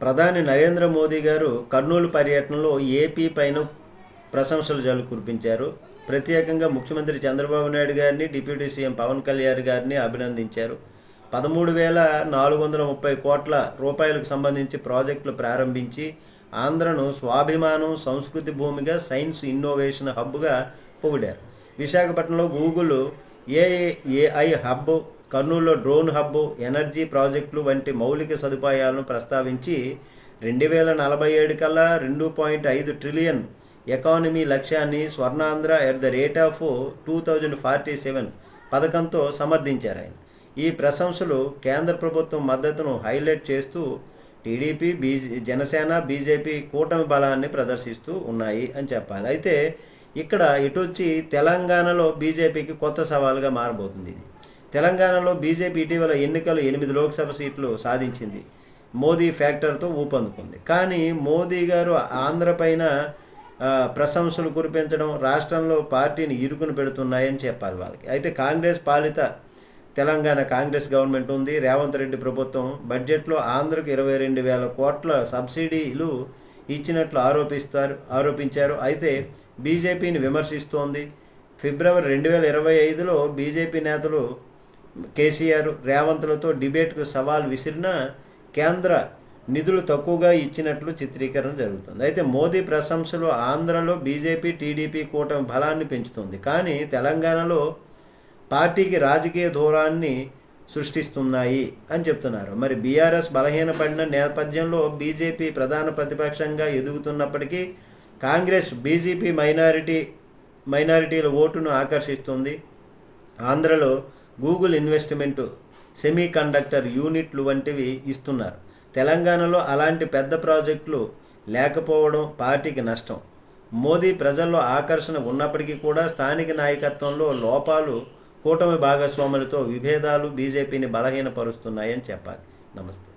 ప్రధాని నరేంద్ర మోదీ గారు కర్నూలు పర్యటనలో ఏపీ పైన ప్రశంసలు జల్లు కురిపించారు. ప్రత్యేకంగా ముఖ్యమంత్రి చంద్రబాబు నాయుడు గారిని డిప్యూటీ సీఎం పవన్ కళ్యాణ్ గారిని అభినందించారు. పదమూడు వేల నాలుగు వందల ముప్పై కోట్ల రూపాయలకు సంబంధించి ప్రాజెక్టులు ప్రారంభించి ఆంధ్రను స్వాభిమానం సంస్కృతి భూమిగా సైన్స్ ఇన్నోవేషన్ హబ్గా పొగిడారు. విశాఖపట్నంలో గూగుల్ ఏఐ హబ్ కర్నూలులో డ్రోన్ హబ్ ఎనర్జీ ప్రాజెక్టులు వంటి మౌలిక సదుపాయాలను ప్రస్తావించి రెండు వేల నలభై ఏడు కల్లా రెండు పాయింట్ ఐదు ట్రిలియన్ ఎకానమీ లక్ష్యాన్ని Swarnandhra at the rate of two thousand forty seven పథకంతో సమర్థించారు ఆయన. ఈ ప్రశంసలు కేంద్ర ప్రభుత్వం మద్దతును హైలైట్ చేస్తూ టీడీపీ బీజే జనసేన బీజేపీ కూటమి బలాన్ని ప్రదర్శిస్తూ ఉన్నాయి అని చెప్పాలి. అయితే ఇక్కడ ఇటు వచ్చి తెలంగాణలో బీజేపీకి కొత్త సవాలుగా మారబోతుంది ఇది. తెలంగాణలో బీజేపీ ఇటీవల ఎన్నికలు ఎనిమిది లోక్సభ సీట్లు సాధించింది. మోదీ ఫ్యాక్టర్తో ఊపందుకుంది. కానీ మోదీ గారు ఆంధ్ర పైన ప్రశంసలు కురిపించడం రాష్ట్రంలో పార్టీని ఇరుకును పెడుతున్నాయని చెప్పాలి వాళ్ళకి. అయితే కాంగ్రెస్ పాలిత తెలంగాణ కాంగ్రెస్ గవర్నమెంట్ ఉంది. రేవంత్ రెడ్డి ప్రభుత్వం బడ్జెట్లో ఆంధ్రకు ఇరవై రెండు వేల కోట్ల సబ్సిడీలు ఇచ్చినట్లు ఆరోపిస్తారు ఆరోపించారు. అయితే బీజేపీని విమర్శిస్తోంది. ఫిబ్రవరి రెండు వేల ఇరవై ఐదులో బీజేపీ నేతలు కేసీఆర్ రేవంత్లతో డిబేట్కు సవాల్ విసిరిన కేంద్ర నిధులు తక్కువగా ఇచ్చినట్లు చిత్రీకరణ జరుగుతుంది. అయితే మోదీ ప్రశంసలు ఆంధ్రలో బీజేపీ టీడీపీ కూటమి బలాన్ని పెంచుతుంది. కానీ తెలంగాణలో పార్టీకి రాజకీయ దూరాన్ని సృష్టిస్తున్నాయి అని చెప్తున్నారు. మరి బీఆర్ఎస్ బలహీనపడిన నేపథ్యంలో బీజేపీ ప్రధాన ప్రతిపక్షంగా ఎదుగుతున్నప్పటికీ కాంగ్రెస్ బీజేపీ మైనారిటీ మైనారిటీల ఓటును ఆకర్షిస్తుంది. ఆంధ్రలో గూగుల్ ఇన్వెస్ట్మెంట్ సెమీ కండక్టర్ యూనిట్లు వంటివి ఇస్తున్నారు. తెలంగాణలో అలాంటి పెద్ద ప్రాజెక్టులు లేకపోవడం పార్టీకి నష్టం. మోదీ ప్రజల్లో ఆకర్షణ ఉన్నప్పటికీ కూడా స్థానిక నాయకత్వంలో లోపాలు కూటమి భాగస్వాములతో విభేదాలు బీజేపీని బలహీనపరుస్తున్నాయని చెప్పాలి. నమస్తే.